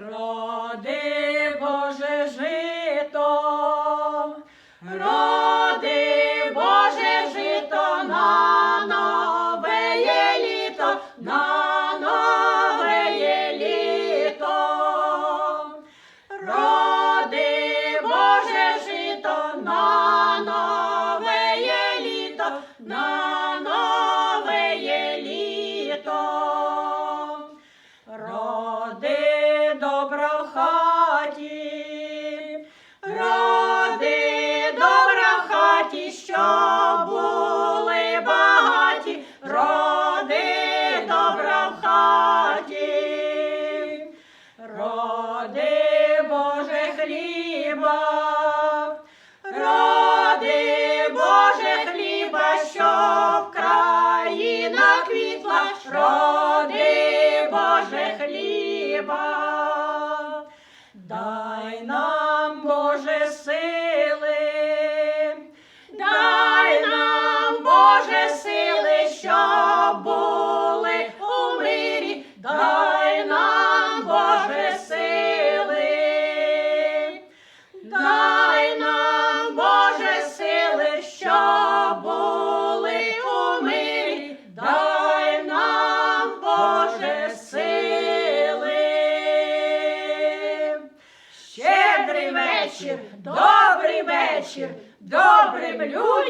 Роди Боже жито, роди Боже жито на нове є літо, на нове є літо. Роди Боже жито на нове є літо, на нове є літо. Що були багаті, роди добра в хаті. Роди Боже хліба, роди Боже хліба, щоб країна квітла, роди Боже хліба, вечір, добрий вечір, добрим людям.